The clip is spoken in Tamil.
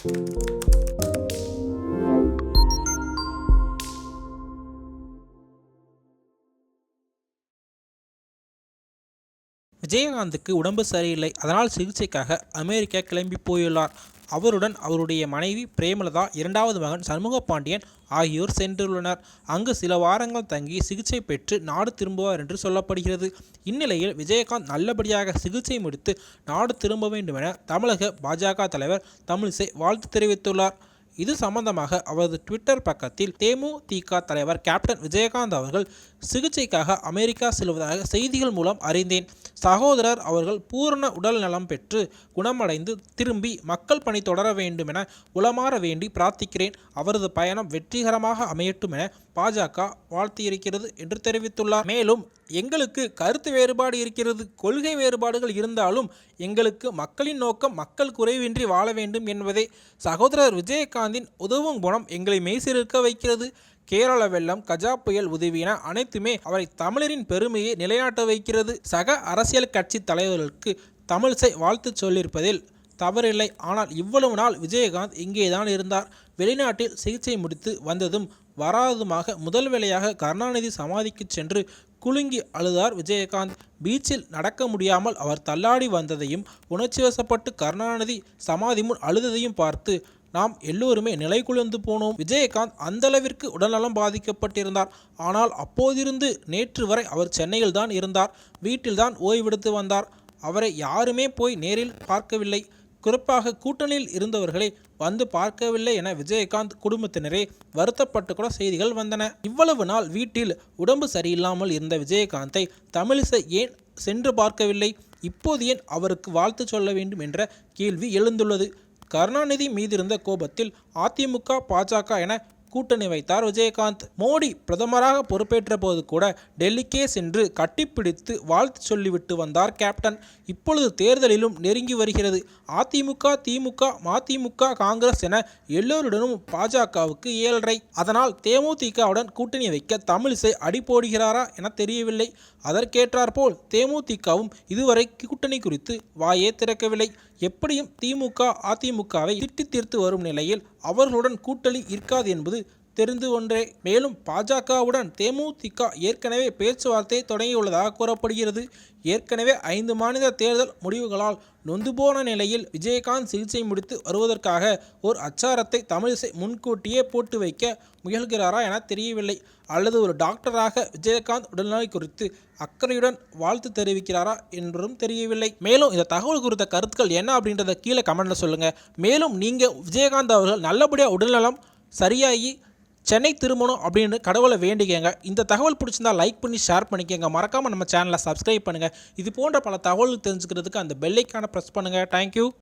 விஜயகாந்துக்கு உடம்பு சரியில்லை. அதனால் சிகிச்சைக்காக அமெரிக்கா கிளம்பி போயுள்ளார். அவருடன் அவருடைய மனைவி பிரேமலதா இரண்டாவது மகன் சண்முக பாண்டியன் ஆகியோர் சென்றுள்ளனர். அங்கு சில வாரங்கள் தங்கி சிகிச்சை பெற்று நாடு திரும்புவார் என்று சொல்லப்படுகிறது. இந்நிலையில் விஜயகாந்த் நல்லபடியாக சிகிச்சை முடித்து நாடு திரும்ப வேண்டும் என தமிழக பாஜக தலைவர் தமிழிசை வாழ்த்து தெரிவித்துள்ளார். இது சம்பந்தமாக அவரது ட்விட்டர் பக்கத்தில் தேமுதிக தலைவர் கேப்டன் விஜயகாந்த் அவர்கள் சிகிச்சைக்காக அமெரிக்கா செல்வதாக செய்திகள் மூலம் அறிந்தேன். சகோதரர் அவர்கள் பூரண உடல் நலம் பெற்று குணமடைந்து திரும்பி மக்கள் பணி தொடர வேண்டும் என உளமாற வேண்டி பிரார்த்திக்கிறேன். அவரது பயணம் வெற்றிகரமாக அமையட்டும் என பாஜக வாழ்த்தியிருக்கிறது என்று தெரிவித்துள்ளார். மேலும் எங்களுக்கு கருத்து வேறுபாடு இருக்கிறது கொள்கை வேறுபாடுகள் இருந்தாலும் எங்களுக்கு மக்களின் நோக்கம் மக்கள் குறைவின்றி வாழ வேண்டும் என்பதே. சகோதரர் விஜயகாந்தின் உதவும் குணம் எங்களை மெய்சிலிருக்க வைக்கிறது. கேரள வெள்ளம் கஜா புயல் உதவின அனைத்துமே அவரை தமிழரின் பெருமையை நிலைநாட்ட வைக்கிறது. சக அரசியல் கட்சி தலைவர்களுக்கு தமிழிசை வாழ்த்து சொல்லியிருப்பதில் தவறில்லை. ஆனால் இவ்வளவு நாள் விஜயகாந்த் இங்கேதான் இருந்தார். வெளிநாட்டில் சிகிச்சை முடித்து வந்ததும் வராததுமாக முதல் வேளையாக கருணாநிதி சமாதிக்கு சென்று குலுங்கி அழுதார் விஜயகாந்த். பீச்சில் நடக்க முடியாமல் அவர் தள்ளாடி வந்ததையும் உணர்ச்சிவசப்பட்டு கருணாநிதி சமாதி முன் அழுததையும் பார்த்து நாம் எல்லோருமே நிலை குலைந்து போனோம். விஜயகாந்த் அந்தளவிற்கு உடல்நலம் பாதிக்கப்பட்டிருந்தார். ஆனால் அப்போதிருந்து நேற்று வரை அவர் சென்னையில் தான் இருந்தார். வீட்டில்தான் ஓய்வெடுத்து வந்தார். அவரை யாருமே போய் நேரில் பார்க்கவில்லை. குறிப்பாக கூட்டணியில் இருந்தவர்களை வந்து பார்க்கவில்லை என விஜயகாந்த் குடும்பத்தினரே வருத்தப்பட்டு கூட செய்திகள் வந்தன. இவ்வளவு நாள் வீட்டில் உடம்பு சரியில்லாமல் இருந்த விஜயகாந்தை தமிழிசை ஏன் சென்று பார்க்கவில்லை? இப்போது ஏன் அவருக்கு வாழ்த்து சொல்ல வேண்டும் என்ற கேள்வி எழுந்துள்ளது. கருணாநிதி மீதிருந்த கோபத்தில் அதிமுக பாஜக என கூட்டணி வைத்தார் விஜயகாந்த். மோடி பிரதமராக பொறுப்பேற்ற போது கூட டெல்லிக்கே சென்று கட்டிப்பிடித்து வாழ்த்து சொல்லிவிட்டு வந்தார் கேப்டன். இப்பொழுது தேர்தலிலும் நெருங்கி வருகிறது. அதிமுக திமுக மதிமுக காங்கிரஸ் என எல்லோருடனும் பாஜகவுக்கு ஏழரை. அதனால் தேமுதிகவுடன் கூட்டணி வைக்க தமிழிசை அடிபோடுகிறாரா என தெரியவில்லை. அதற்கேற்றாற்போல் தேமுதிகவும் இதுவரை கூட்டணி குறித்து வாயே திறக்கவில்லை. எப்படியும் திமுக அதிமுகவை திட்டி தீர்த்து வரும் நிலையில் அவர்களுடன் கூட்டணி இருக்காது என்பது தெரிந்து ஒன்றே மேலும் பாஜகவுடன் தேமுதிக ஏற்கனவே பேச்சுவார்த்தை தொடங்கியுள்ளதாக கூறப்படுகிறது. ஏற்கனவே ஐந்து மாநில தேர்தல் முடிவுகளால் நொந்து போன நிலையில் விஜயகாந்த் சிகிச்சை முடித்து வருவதற்காக ஒரு அச்சாரத்தை தமிழிசை முன்கூட்டியே போட்டு வைக்க முயல்கிறாரா என தெரியவில்லை. அல்லது ஒரு டாக்டராக விஜயகாந்த் உடல்நிலை குறித்து அக்கறையுடன் வாழ்த்து தெரிவிக்கிறாரா என்றும் தெரியவில்லை. மேலும் இந்த தகவல் குறித்த கருத்துக்கள் என்ன அப்படின்றத கீழே கமெண்ட்ல சொல்லுங்க. மேலும் நீங்கள் விஜயகாந்த் அவர்கள் நல்லபடியாக உடல்நலம் சரியாகி சென்னை திருமணம் அப்படின்னு கடவுளை வேண்டிக்கங்க. இந்த தகவல் பிடிச்சிருந்தா லைக் பண்ணி ஷேர் பண்ணிக்கங்க. மறக்காமல் நம்ம சேனலை சப்ஸ்கிரைப் பண்ணுங்கள் இது போன்ற பல தகவல் தெரிஞ்சுக்கிறதுக்கு அந்த பெல்லைக்கான ப்ரெஸ் பண்ணுங்கள் தேங்க்யூ